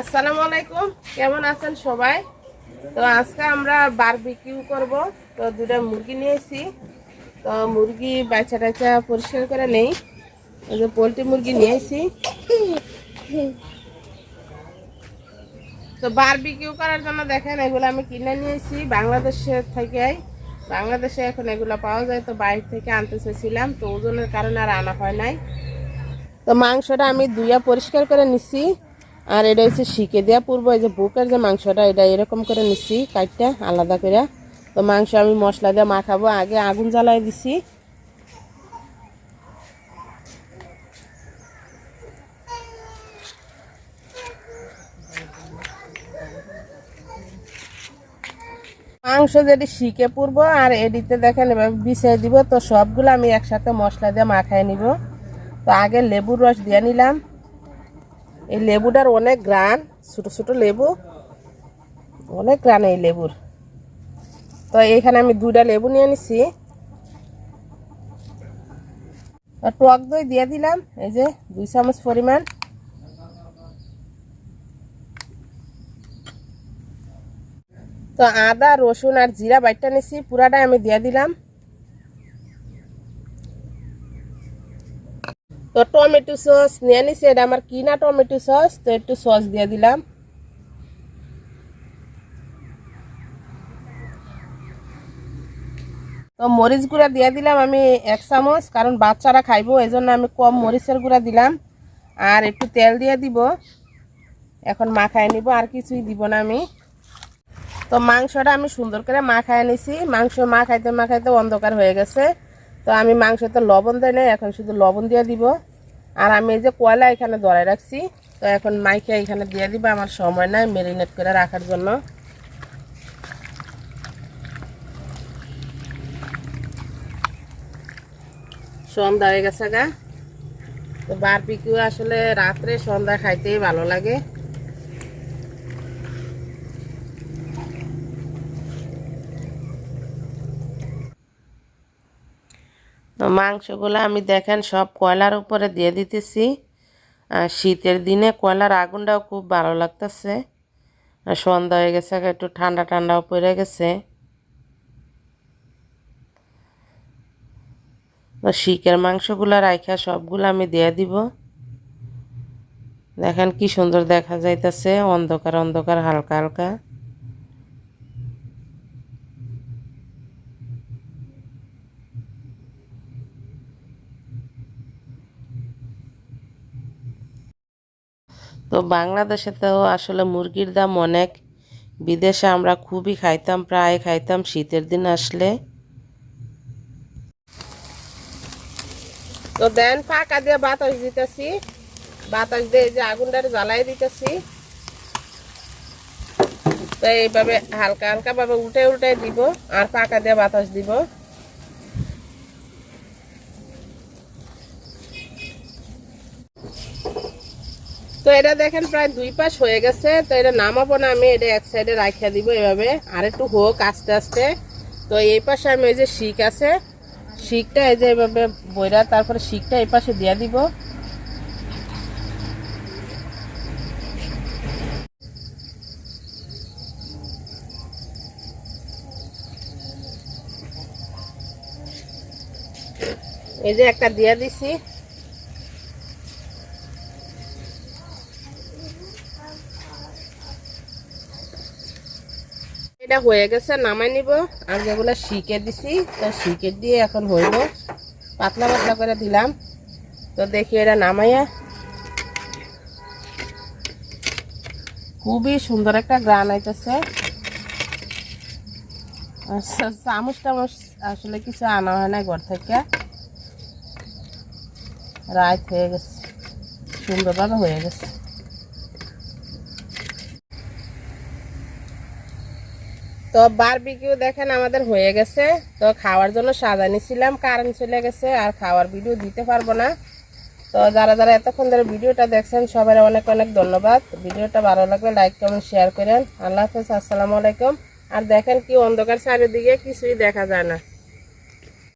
আসসালামু আলাইকুম। কেমন আছেন সবাই? তো আজকে আমরা বারবিকিউ করব। তো দুটা মুরগি নিয়েছি। তো মুরগি বাচ্চা টাচ্চা পরিষ্কার করে নেই। যে পোলট্রি মুরগি নিয়েছি। তো বারবিকিউ করার জন্য দেখেন, এগুলো আমি কিনে নিয়েছি বাংলাদেশের থেকে। বাংলাদেশে এখন এগুলো পাওয়া যায়। তো বাইরে থেকে আনতে চেয়েছিলাম। তো ওজনের কারণে আর আনা হয় নাই। তো মাংসটা আমি দুইয়া পরিষ্কার করে নিছি। আর এটা হচ্ছে শিখে দেওয়া পূর্ব, এই যে বুকের যে মাংসটা, এটা এরকম করে নিছি কাটটা আলাদা করে তো মাংস আমি মশলা দিয়ে মাখাবো, আগে আগুন জ্বালাই দিছি। মাংস যেটি শিখে পুরবো, আর এডিতে দেখেন এভাবে বিছিয়ে দিব, তো সবগুলো আমি একসাথে মশলা দিয়ে মাখায় নিব। তো আগে লেবুর রস দিয়ে নিলাম। এই লেবুটার অনেক গ্রান ছোটো ছোটো লেবু, অনেক গ্রান এই লেবুর। তো এইখানে আমি দুইটা লেবু নিয়ে নিছি। টক দই দিয়ে দিলাম, এই যে দুই চামচ পরিমাণ। তো আদা, রসুন আর জিরা বাইটটা নিছি পুরাটা আমি দিয়ে দিলাম। তো টমেটো সস নিয়ে নিছি, এটা আমার কিনা টমেটো সস, তো একটু সস দিয়ে দিলাম। তো মরিচ গুঁড়া দিয়ে দিলাম আমি এক চামচ, কারণ বাচ্চারা খাইবো এই জন্য আমি কম মরিচের গুঁড়া দিলাম। আর একটু তেল দিয়ে দিব, এখন মাখায় নিব, আর কিছুই দিব না আমি। তো মাংসটা আমি সুন্দর করে মাখায় নিছি, মাংস মাখাইতে মাখাইতে অন্ধকার হয়ে গেছে। তো আমি মাংসতে লবণ দেয় নাই, এখন শুধু লবণ দিয়ে দিব। আর আমি এই যে কয়লা এখানে ধরাই রাখছি, তো এখন মাইকে এখানে দিয়ে দিব, আমার সময় নাই মেরিনেট করে রাখার জন্য। সন্ধ্যা হয়ে গেছে গা। তো বারবিকিউ আসলে রাত্রে সন্ধ্যা খাইতেই ভালো লাগে। মাংসগুলো আমি দেখেন সব কয়লার উপরে দিয়ে দিতেছি। শীতের দিনে কয়লার আগুনটাও খুব ভালো লাগতেছে। সন্ধ্যা হয়ে গেছে, একটু ঠান্ডা ঠান্ডাও পড়ে গেছে। তো শিকের মাংসগুলো রাইখা সবগুলো আমি দিয়ে দিব। দেখেন কি সুন্দর দেখা যাইতেছে, অন্ধকার অন্ধকার, হালকা হালকা। তো বাংলাদেশে তো আসলে মুরগির দাম অনেক। বিদেশে আমরা খুবই খাইতাম, প্রায় খাইতাম শীতের দিন আসলে। তো দেন ফাঁকা দিয়ে বাতাস দিতেছি। বাতাস দিয়ে যে আগুনটার জ্বালাই দিতেছি। তো এইভাবে হালকা হালকা ভাবে উল্টে উল্টে দিব আর পাকা দিয়ে বাতাস দিব। তো এটা দেখেন প্রায় দুই পাশ হয়ে গেছে। তো এটা নামাবো না, আমি এটা এক সাইডে রাখিয়া দিব এভাবে। আর একটু হোক আস্তে আস্তে। তো এই পাশে আমি ওই যে শিক আছে, শিকটা এই যে এভাবে বইরা তারপরে শিকটা এই পাশে দিয়ে দিব। এই যে একটা দিয়ে দিছি। এটা হয়ে গেছে, নামাই নিব। আর যেগুলো শিকে দিছি, তো শিকে দিয়ে এখন হইব। পাতলা পাতলা করে দিলাম। তো দেখি এটা নামাইয়া। খুবই সুন্দর একটা গ্রান আইতেছে। চামচ টামচ আসলে কিছু আনা হয় না ঘর থেকে। রাত হয়ে গেছে। সুন্দরভাবে হয়ে গেছে। তো বারবিকিউ দেখেন আমাদের হয়ে গেছে। তো খাওয়ার জন্য সাজা নিছিলাম, কারেন্ট চলে গেছে, আর খাওয়ার ভিডিও দিতে পারব না। তো যারা যারা এতক্ষণ ধরে ভিডিওটা দেখছেন সবাই অনেক অনেক ধন্যবাদ। ভিডিওটা ভালো লাগলে লাইক কমেন্ট শেয়ার করেন। আল্লাহ হাফেজ, আসসালামু আলাইকুম। আর দেখেন কি অন্ধকার চারিদিকে, কিছুই দেখা যায় না।